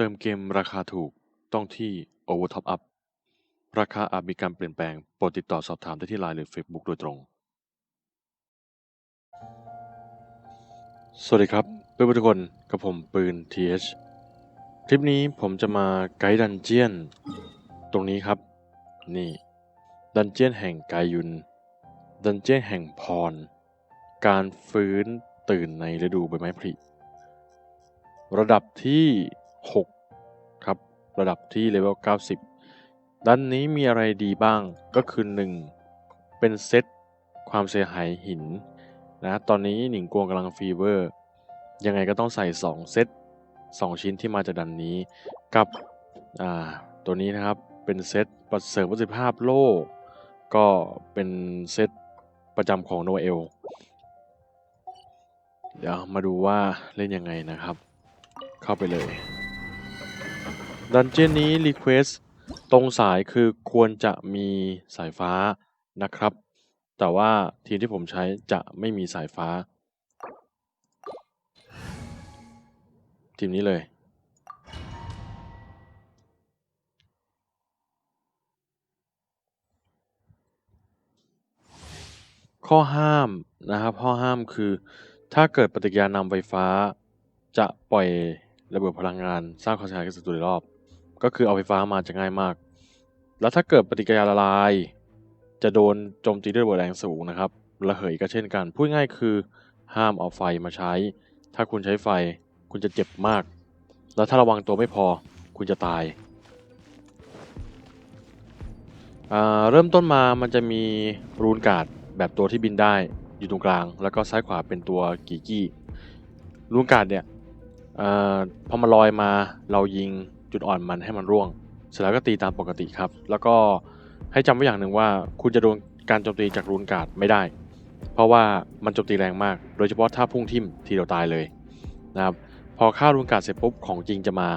เติมเกมราคาถูกต้องที่ Overtop Up ราคาอาจมีการเปลี่ยนแปลง โปรดติดต่อสอบถามได้ที่ไลน์หรือ Facebook โดยตรง สวัสดีครับเพื่อนๆทุกคนกับผมปืน TH คลิปนี้ผมจะมาไกด์ดันเจียน ตรงนี้ครับ นี่ ดันเจียนแห่งกายุน ดันเจียนแห่งพร การฟื้นตื่นในฤดูใบไม้ผลิระดับที่ 6 ระดับที่เลเวล 90 ด้านนี้มีอะไรดีบ้างก็คือ 1 เป็นเซตความเสียหายหินนะตอนนี้หนิงกวงกำลังฟีเวอร์ ยังไงก็ต้องใส่ 2 เซต 2 ชิ้นที่มาจากดันนี้ กับอ่าตัวนี้นะครับเป็นเซตประเสริมประสิทธิภาพโล่ก็เป็นเซตประจำของโนเอล เดี๋ยวมาดูว่าเล่นยังไงนะครับ เข้าไปเลย ดันเจียนนี้ Request ตรงสายคือควรจะมีสายฟ้านะครับ แต่ว่าทีมที่ผมใช้จะไม่มีสายฟ้า ทีมนี้เลย ข้อห้ามนะครับ ข้อห้ามคือ ถ้าเกิดปฏิกิริยานำไฟฟ้า จะปล่อยระเบิดพลังงานสร้างความเสียหายกับศัตรูในรอบ ก็คือเอาไฟฟ้ามาจะง่ายมาก แล้วถ้าเกิดปฏิกิริยาละลาย จะโดนโจมตีด้วยระเบิดแรงสูงนะครับระเหยก็เช่นกัน พูดง่ายคือห้ามเอาไฟมาใช้ ถ้าคุณใช้ไฟคุณจะเจ็บมาก แล้วถ้าระวังตัวไม่พอคุณจะตายาเริ่มต้นมามันจะมีรูนการ์ดแบบตัวที่บินได้อยู่ตรงกลาง แล้วก็ซ้ายขวาเป็นตัวกีกี้รูนการ์ดเนี่ยอพอมันลอยมาเรายิง จุดอ่อนมันให้มันร่วง เสร็จแล้วก็ตีตามปกติครับ แล้วก็ให้จำไว้อย่างหนึ่งว่า คุณจะโดนการโจมตีจากรูนการ์ดไม่ได้ เพราะว่ามันโจมตีแรงมาก โดยเฉพาะถ้าพุ่งทิ่มทีเดียวตายเลยนะครับพอฆ่ารูนการ์ดเสร็จปุ๊บของจริงจะมา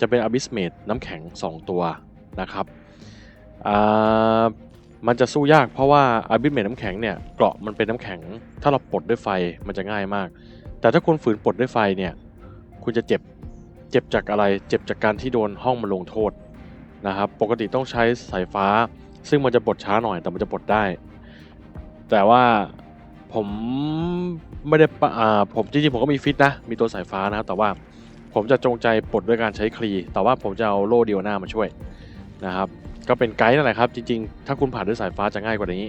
จะเป็นอ b ิสเมดน้ำแข็ง 2 ตัวนะครับมันจะสู้ยากเพราะว่าอ b ิสเมดน้ำแข็งเนี่ยเกราะมันเป็นน้ำแข็ง ถ้าเราปลดด้วยไฟมันจะง่ายมาก แต่ถ้าคุณฝืนปลดด้วยไฟเนี่ยคุณจะเจ็บ เจ็บจากอะไร เจ็บจากการที่โดนห้องมาลงโทษนะครับ ปกติต้องใช้สายฟ้า ซึ่งมันจะปลดช้าหน่อยแต่มันจะปลดได้ แต่ว่าผมไม่ได้ปะอ่าผมจริงๆผมก็มีฟิตนะ มีตัวสายฟ้านะครับ แต่ว่าผมจะจงใจปลดด้วยการใช้คลี แต่ว่าผมจะเอาโล่เดียวหน้ามาช่วยนะครับ ก็เป็นไกด์นั่นแหละครับ จริงๆ ถ้าคุณผ่านด้วยสายฟ้าจะง่ายกว่านี้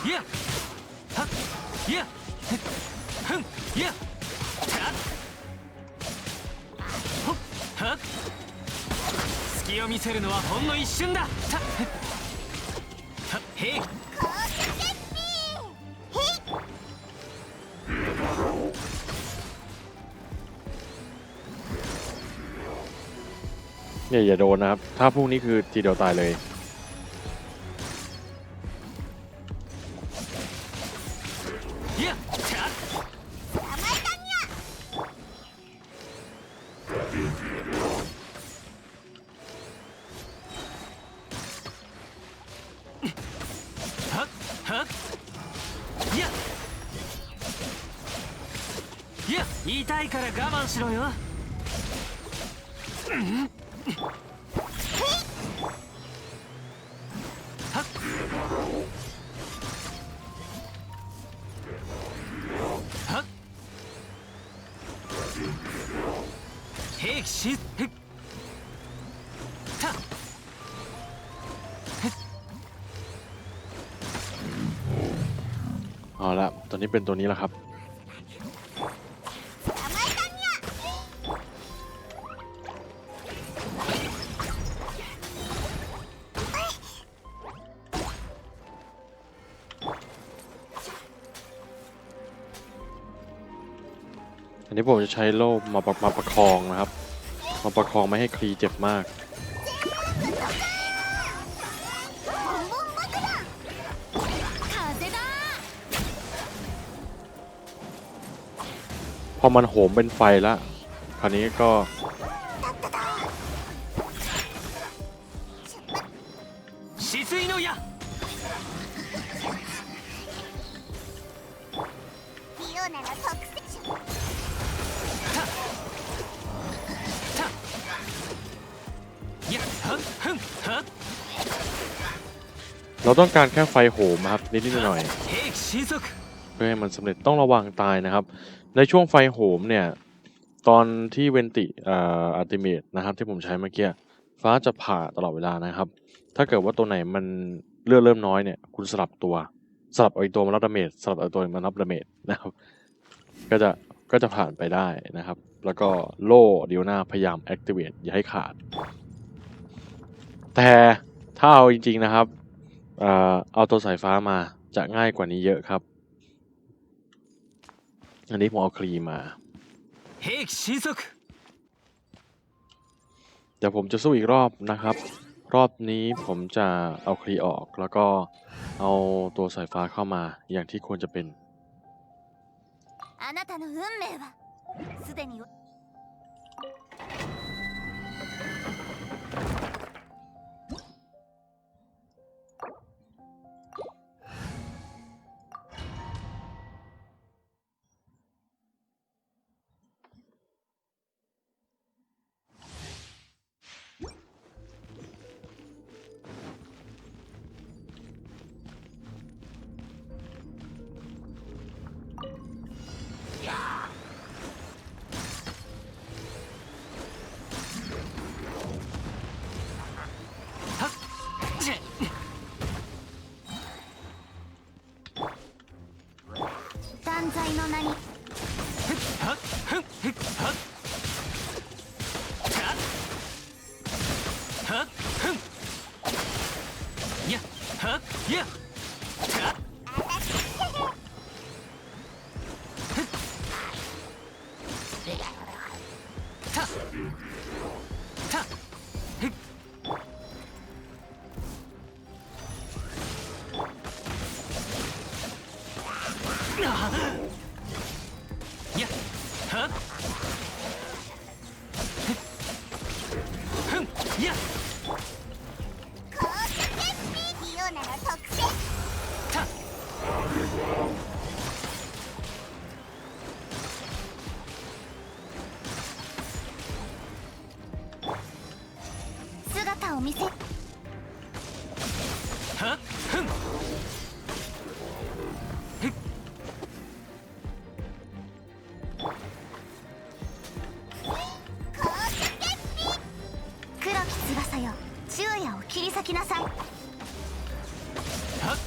はっいやはっいやふんいやはっほっはっ隙を見せるのはほんの一瞬だたはっへい เนี่ยอย่าโดนนะครับ ถ้าพวกนี้คือทีเดียวตายเลย 痛いから我慢しろよはっはっ兵器しへった เอาละตอนนี้เป็นตัวนี้แล้วครับ อันนี้ผมจะใช้โล่มาประมาประคองนะครับ มาประคองไม่ให้คลีเจ็บมาก พอมันโหมเป็นไฟแล้วคราวนี้ก็ เราต้องการแค่ไฟโหมครับนิดๆหน่อยเพื่อให้มันสำเร็จต้องระวังตายนะครับ ในช่วงไฟโหมเนี่ยตอนที่เวนติอัลติเมตนะครับที่ผมใช้เมื่อกี้ฟ้าจะผ่าตลอดเวลานะครับ ถ้าเกิดว่าตัวไหนมันเลือดเริ่มน้อยเนี่ยคุณสลับตัวสลับเอาอีกตัวมารับดาเมจสลับเอาตัวมารับดาเมจนะครับก็จะก็จะผ่านไปได้นะครับ แล้วก็โล่เดียวหน้าพยายามแอคทีเวตอย่าให้ขาด แต่ถ้าเอาจริง ๆนะครับ เอ่อเอาตัวสายฟ้ามาจะง่ายกว่านี้เยอะครับ อันนี้ผมเอาครีมมา 兵器神速 เดี๋ยวผมจะสู้อีกรอบนะครับ รอบนี้ผมจะเอาครีออก แล้วก็เอาตัวสายฟ้าเข้ามาอย่างที่ควรจะเป็น あなたの運命はすでに 断罪の名に夜を切り裂きなさいはっ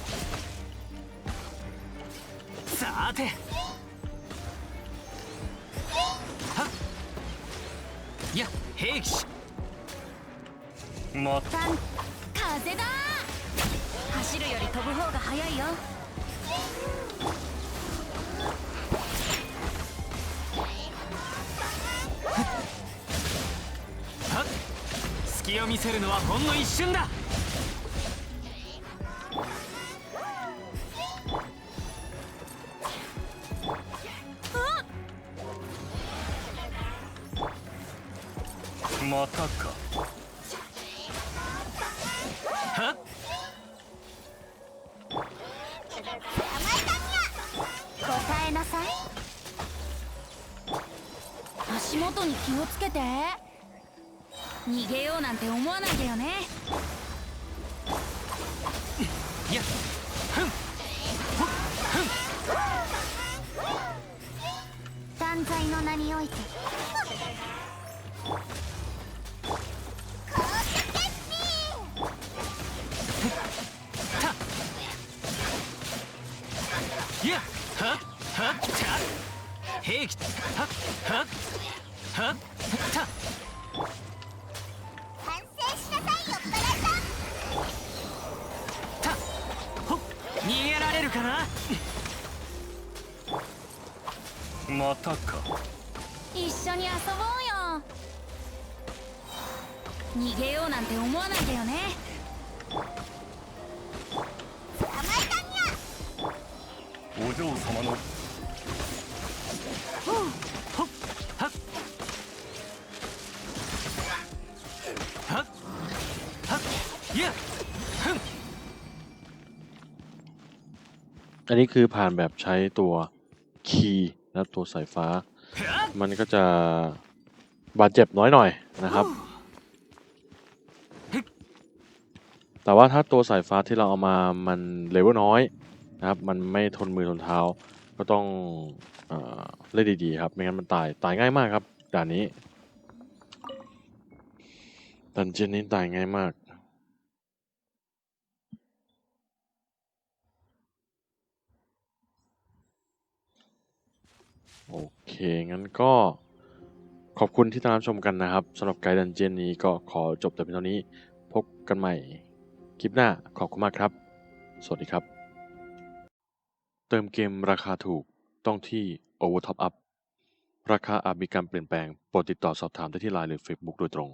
さてはっや兵器しまた風だ走るより飛ぶ方が早いよはっ隙を見せるのはほんの一瞬だまたか。はっ？答えなさい。足元に気をつけて。逃げようなんて思わないでよね。やふん。ふん断罪の名においてやはっははっはっはった。反省しなさいよバラさんた。ほっ逃げられるかな？またか。一緒に遊ぼうよ。逃げようなんて思わないでよねお嬢様のほっはっはっはっいやふん อันนี้คือผ่านแบบใช้ตัวคีย์และตัวสายฟ้า はっ มันก็จะบาดเจ็บน้อยหน่อยนะครับ แต่ว่าถ้าตัวสายฟ้าที่เราเอามามันเลเวลน้อย นะครับ มันไม่ทนมือทนเท้า ก็ต้องเออเล่นดีๆครับ ไม่งั้นมันตาย ตายง่ายมากครับด่านนี้ดันเจียนนี้ตายง่ายมากโอเค งั้นก็ขอบคุณที่ตามชมกันนะครับสำหรับไกด์ดันเจียนนี้ก็ขอจบแต่เพียงเท่านี้ พบกันใหม่คลิปหน้าขอบคุณมากครับ สวัสดีครับ ติมเกมราคาถูกต้องที่ Over Top Up ราคาอาจมีการเปลี่ยนแปลง โปรดติดต่อสอบถามได้ที่ไลน์หรือ Facebook โดยตรง